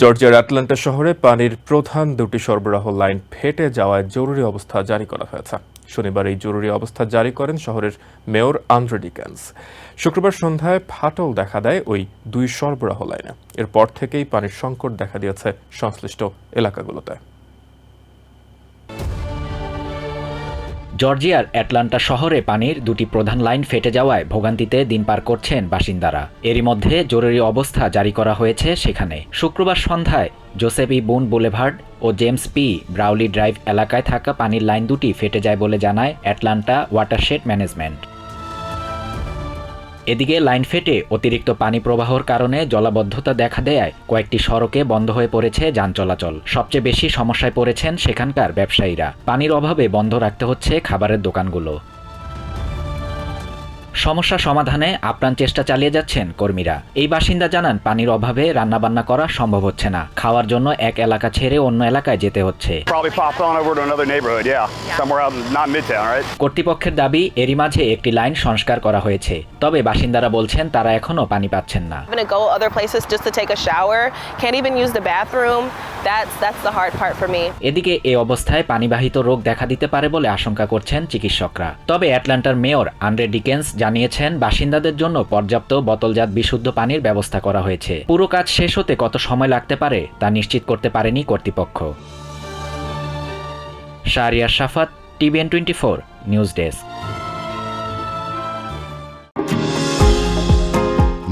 জর্জিয়ার Atlanta শহরে পানির প্রধান দুটি সরবরাহ লাইন ফেটে যাওয়ায় জরুরি অবস্থা জারি করা হয়েছে। শনিবার এই জরুরি অবস্থা জারি করেন শহরের মেয়র আন্দ্রে ডিকেন্স। শুক্রবার সন্ধ্যায় ফাটল দেখা দেয় ওই দুই সরবরাহ লাইনে। এরপর থেকেই পানির সংকট দেখা দিয়েছে সংশ্লিষ্ট এলাকাগুলোতে। জর্জিয়ার অ্যাটলান্টা শহরে পানির দুটি প্রধান লাইন ফেটে যাওয়ায় ভোগান্তিতে দিন পার করছেন বাসিন্দারা। এরই মধ্যে জরুরি অবস্থা জারি করা হয়েছে সেখানে। শুক্রবার সন্ধ্যায় জোসেফি বুন বুলেভার্ড ও জেমস পি ব্রাউলি ড্রাইভ এলাকায় থাকা পানির লাইন দুটি ফেটে যায় বলে জানায় অ্যাটলান্টা ওয়াটারশেড ম্যানেজমেন্ট। এদিকে লাইন ফেটে অতিরিক্ত পানি প্রবাহর কারণে জলাবদ্ধতা দেখা দেয় কয়েকটি সড়কে বন্ধ হয়ে পড়েছে যান চলাচল। সবচেয়ে বেশি সমস্যায় পড়েছেন সেখানকার ব্যবসায়ীরা। পানির অভাবে বন্ধ রাখতে হচ্ছে খাবারের দোকানগুলো। সমস্যা সমাধানে আপ্রাণ চেষ্টা চালিয়ে যাচ্ছেন কর্মীরা। এই বাসিন্দা জানান পানির অভাবে রান্নাবান্না করা সম্ভব হচ্ছে না। খাওয়ার জন্য এক এলাকা ছেড়ে অন্য এলাকায় যেতে হচ্ছে? কর্তৃপক্ষের দাবি এরই মাঝে একটি লাইন সংস্কার করা হয়েছে। তবে বাসিন্দারা বলছেন তারা এখনও পানি পাচ্ছেন না। That's that's the hard part for me. এদিকে এই অবস্থায় পানিবাহিত রোগ দেখা দিতে পারে বলে আশঙ্কা করছেন চিকিৎসকরা। তবে অ্যাটলান্টার মেয়র আন্দ্রে ডিকেন্স জানিয়েছেন, বাসিন্দাদের জন্য পর্যাপ্ত বোতলজাত বিশুদ্ধ পানির ব্যবস্থা করা হয়েছে। পুরো কাজ শেষ হতে কত সময় লাগতে পারে তা নিশ্চিত করতে পারেনি কর্তৃপক্ষ। Shahriar Shafat, TVN twenty four, news desk.